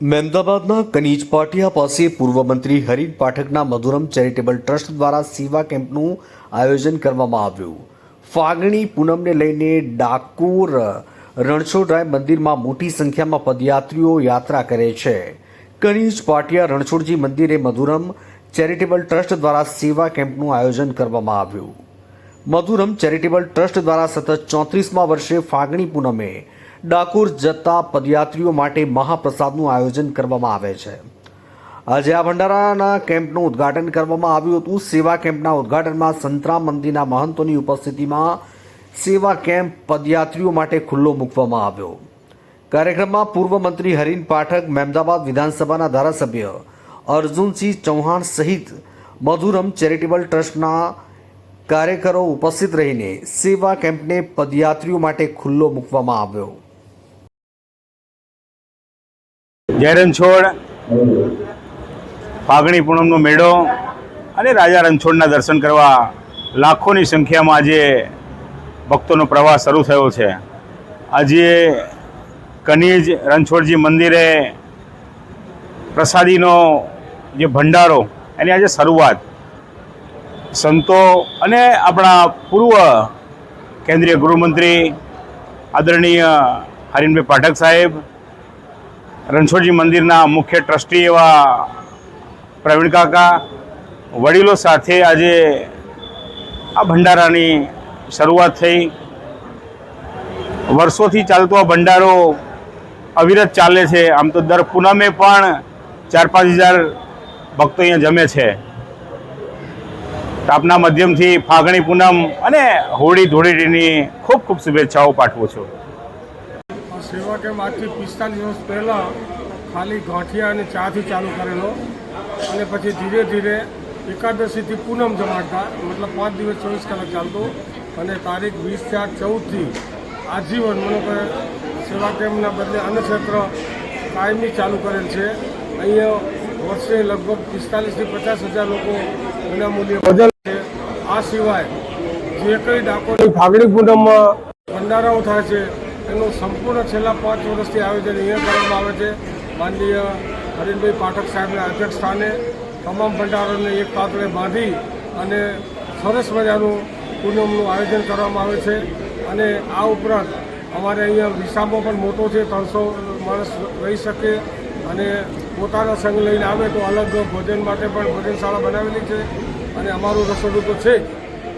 મહેમદાબાદના કનીજ પાટિયા પાસે પૂર્વ મંત્રી હરીન પાઠકના મધુરમ ચેરિટેબલ ટ્રસ્ટ દ્વારા સેવા કેમ્પનું આયોજન કરવામાં આવ્યું. ફાગણી પૂનમને લઈને ડાકોર રણછોડરાય મંદિરમાં મોટી સંખ્યામાં પદયાત્રીઓ યાત્રા કરે છે. કનીજ પાટિયા રણછોડજી મંદિરે મધુરમ ચેરિટેબલ ટ્રસ્ટ દ્વારા સેવા કેમ્પનું આયોજન કરવામાં આવ્યું. મધુરમ ચેરિટેબલ ટ્રસ્ટ દ્વારા સતત ચોત્રીસમા વર્ષે ફાગણી પૂનમે ડાકોર જતા પદયાત્રીઓ માટે મહાપ્રસાદનું આયોજન કરવામાં આવે છે. આજે આ ભંડારાના કેમ્પનું ઉદ્ઘાટન કરવામાં આવ્યું હતું. સેવા કેમ્પના ઉદ્ઘાટનમાં સંતરામ મંદિરના મહંતોની ઉપસ્થિતિમાં સેવા કેમ્પ પદયાત્રીઓ માટે ખુલ્લો મૂકવામાં આવ્યો. કાર્યક્રમમાં પૂર્વ મંત્રી હરીન પાઠક, મહેમદાબાદ વિધાનસભાના ધારાસભ્ય અર્જુનસિંહ ચૌહાણ સહિત મધુરમ ચેરિટેબલ ટ્રસ્ટના કાર્યકરો ઉપસ્થિત રહીને સેવા કેમ્પને પદયાત્રીઓ માટે ખુલ્લો મૂકવામાં આવ્યો. જય રણછોડ. ફાગણી પૂનમનો મેળો અને રાજા રણછોડના દર્શન કરવા લાખોની સંખ્યામાં આજે ભક્તોનો પ્રવાસ શરૂ થયો છે. આજે કનીજ રણછોડજી મંદિરે પ્રસાદીનો જે ભંડારો, એની આજે શરૂઆત. સંતો અને આપણા પૂર્વ કેન્દ્રીય ગૃહમંત્રી આદરણીય હરીનભાઈ પાઠક સાહેબ રણછોડજી મંદિરના મુખ્ય ટ્રસ્ટી એવા પ્રવીણ કાકા, વડીલો સાથે આજે આ ભંડારાની શરૂઆત થઈ. વર્ષોથી ચાલતો આ ભંડારો અવિરત ચાલે છે. આમ તો દર પૂનમે પણ ચાર પાંચ હજાર ભક્તો અહીંયા જમે છે. આપના માધ્યમથી ફાગણી પૂનમ અને હોળી ધૂળેટીની ખૂબ ખૂબ શુભેચ્છાઓ પાઠવું છું. સેવા કેમ્પ આજથી પિસ્તાલીસ દિવસ પહેલાં ખાલી ગાંઠિયા અને ચાથી ચાલુ કરેલો અને પછી ધીરે ધીરે એકાદશીથી પૂનમ જમાડતા, મતલબ પાંચ દિવસ ચોવીસ કલાક ચાલતો અને તારીખ વીસ ચાર ચૌદથી આજીવન મને કહે સેવા કેમ્પના બદલે અન્નક્ષેત્ર કાયમી ચાલુ કરેલ છે. અહીંયા વર્ષે લગભગ પિસ્તાલીસથી પચાસ હજાર લોકો વિનામૂલ્યે બદલ છે. આ સિવાય જે કંઈ ડાકોરની ફાગણી પૂનમમાં ભંડારાઓ થાય છે એનું સંપૂર્ણ છેલ્લા પાંચ વર્ષથી આયોજન અહીંયા કરવામાં આવે છે. માનનીય હરીનભાઈ પાઠક સાહેબના અધ્યક્ષ સ્થાને તમામ ભંડારોને એક પાત્રે બાંધી અને સરસ મજાનું પૂનમનું આયોજન કરવામાં આવે છે. અને આ ઉપરાંત અમારે અહીંયા વિસામો પણ મોટો છે, ત્રણસો માણસ રહી શકે અને પોતાના સંઘ લઈને આવે તો અલગ ભોજન માટે પણ ભોજનશાળા બનાવેલી છે. અને અમારું રસોડું તો છે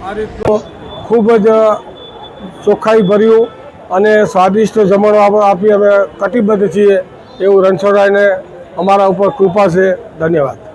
આ રીતનું ખૂબ જ ચોખ્ખાઈ ભર્યું અને સ્વાદિષ્ટ જમણવા આપી અમે કટિબદ્ધ છીએ એવું રણછોડરાયને અમારા ઉપર કૃપા છે. ધન્યવાદ.